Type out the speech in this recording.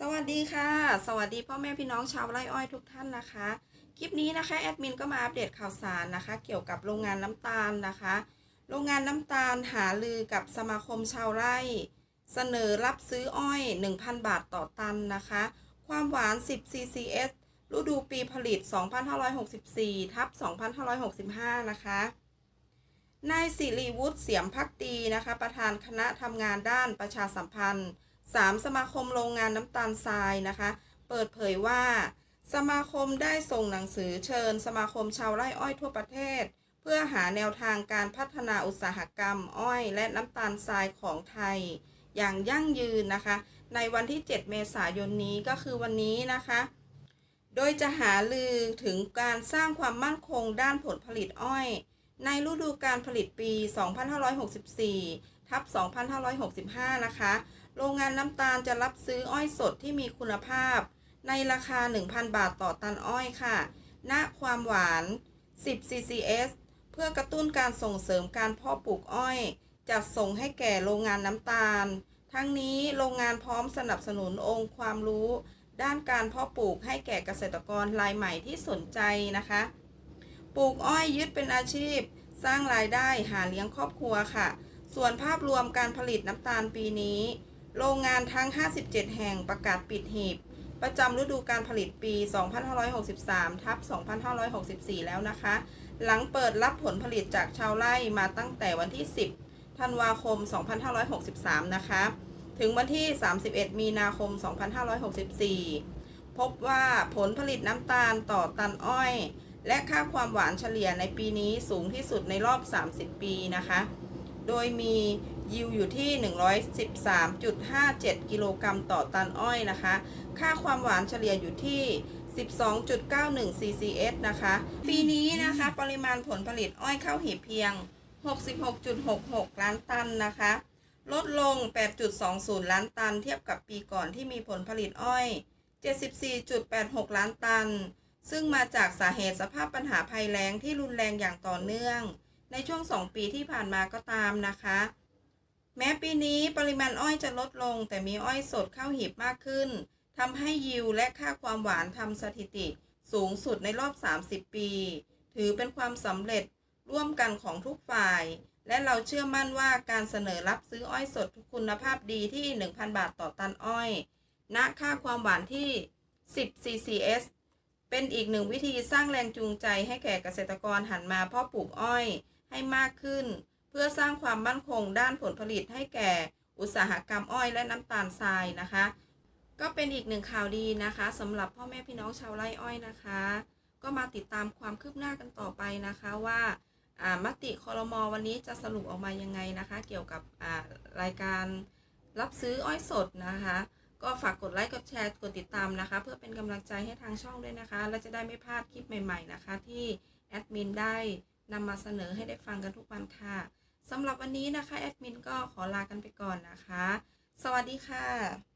สวัสดีค่ะ สวัสดีพ่อแม่พี่น้องชาวไร่อ้อยทุกท่านนะคะ คลิปนี้นะคะแอดมินก็มาอัปเดตข่าวสารนะคะ เกี่ยวกับโรงงานน้ำตาลนะคะ โรงงานน้ำตาลหาลือกับสมาคมชาวไร่ เสนอรับซื้ออ้อย 1,000 บาทต่อตันนะคะ ความหวาน 10 CCS ฤดูปีผลิต 2564 ทับ 2565 นะคะ นายสิริวุฒิเสียมพักดีนะคะ ประธานคณะทำงานด้านประชาสัมพันธ์ 3 สมาคมโรงงานน้ำตาลทรายนะคะ เปิดเผยว่า สมาคมได้ส่งหนังสือเชิญ สมาคมชาวไร่อ้อยทั่วประเทศ เพื่อหาแนวทางการพัฒนาอุตสาหกรรม อ้อย และน้ำตาลทรายของไทย อย่างยั่งยืนนะคะ ในวันที่ 7 เมษายนนี้ก็คือวันนี้นะคะ โดยจะหาลือถึงการสร้างความมั่นคงด้านผลผลิตอ้อย ในฤดูการผลิตปี 2564ทับ2565 นะคะ โรงงานน้ำตาลจะรับซื้ออ้อยสดที่มีคุณภาพ ในราคา 1,000 บาทต่อตันอ้อยค่ะ ณ ความหวาน 10 CCS เพื่อกระตุ้นการส่งเสริมการเพาะปลูกอ้อย จัดส่งให้แก่โรงงานน้ำตาล ทั้งนี้โรงงานพร้อมสนับสนุนองค์ความรู้ ด้านการเพาะปลูกให้แก่เกษตรกรรายใหม่ที่สนใจนะคะ ปลูกอ้อยยึดเป็นอาชีพ สร้างรายได้หาเลี้ยงครอบครัวค่ะ ส่วนภาพรวมการผลิตน้ำตาลปีนี้ โรงงานทั้ง 57 แห่งประกาศปิดหีบ ประจำฤดูการผลิตปี 2563 ทับ 2564 แล้วนะคะ หลังเปิดรับผลผลิตจากชาวไร่มาตั้งแต่วันที่ 10 ธันวาคม 2563 นะคะ ถึงวันที่ 31 มีนาคม 2564 พบว่าผลผลิตน้ำตาลต่อตันอ้อย และค่าความหวานเฉลี่ยในปีนี้สูงที่สุดในรอบ 30 ปีนะคะ โดยมี ยิวอยู่ที่ 113.57 กิโลกรัมต่อตันอ้อยนะคะ ค่าความหวานเฉลี่ยอยู่ที่ 12.91 CCS นะคะ ปีนี้นะคะปริมาณผลผลิตอ้อยเข้าหีบเพียง 66.66 ล้านตันนะคะ ลดลง 8.20 ล้านตัน เทียบกับปีก่อนที่มีผลผลิตอ้อย 74.86 ล้านตัน ซึ่งมาจากสาเหตุสภาพปัญหาภัยแล้งที่รุนแรงอย่างต่อเนื่อง ในช่วง 2 ปีที่ผ่านมาก็ตามนะคะ ปีนี้ปริมาณอ้อยจะลดลง แต่มีอ้อยสดเข้าหีบมากขึ้นทำให้ยิวและค่าความหวานทำสถิติสูงสุดในรอบ 30 ปี ถือเป็นความสำเร็จร่วมกันของทุกฝ่าย และเราเชื่อมั่นว่าการเสนอรับซื้ออ้อยสดคุณภาพดีที่ 1,000 บาทต่อตันอ้อย ณ ค่าความหวานที่ 10 CCS เป็นอีกหนึ่งวิธีสร้างแรงจูงใจให้แก่เกษตรกรหันมาเพาะปลูกอ้อยให้มากขึ้น เพื่อสร้างความมั่นคงด้านผลผลิตให้แก่อุตสาหกรรมอ้อยและน้ำตาลทรายนะคะ ก็เป็นอีกหนึ่งข่าวดีนะคะสำหรับพ่อแม่พี่น้องชาวไร่อ้อยนะคะ ก็มาติดตามความคืบหน้ากันต่อไปนะคะว่าามติคอรมอวันนี้จะสรุปออกมายังไงนะคะ เกี่ยวกับารายการรับซื้ออ้อยสดนะคะ ก็ฝากกดไลค์กดแชร์กดติดตามนะคะ เพื่อเป็นกำลังใจให้ทางช่องด้วยนะคะ และจะได้ไม่พลาดคลิปใหม่ ๆนะคะ ที่แอดมินได้นำมาเสนอให้ได้ฟังกันทุกวันค่ะ สำหรับวันนี้นะคะแอดมินก็ขอลากันไปก่อนนะคะ สวัสดีค่ะ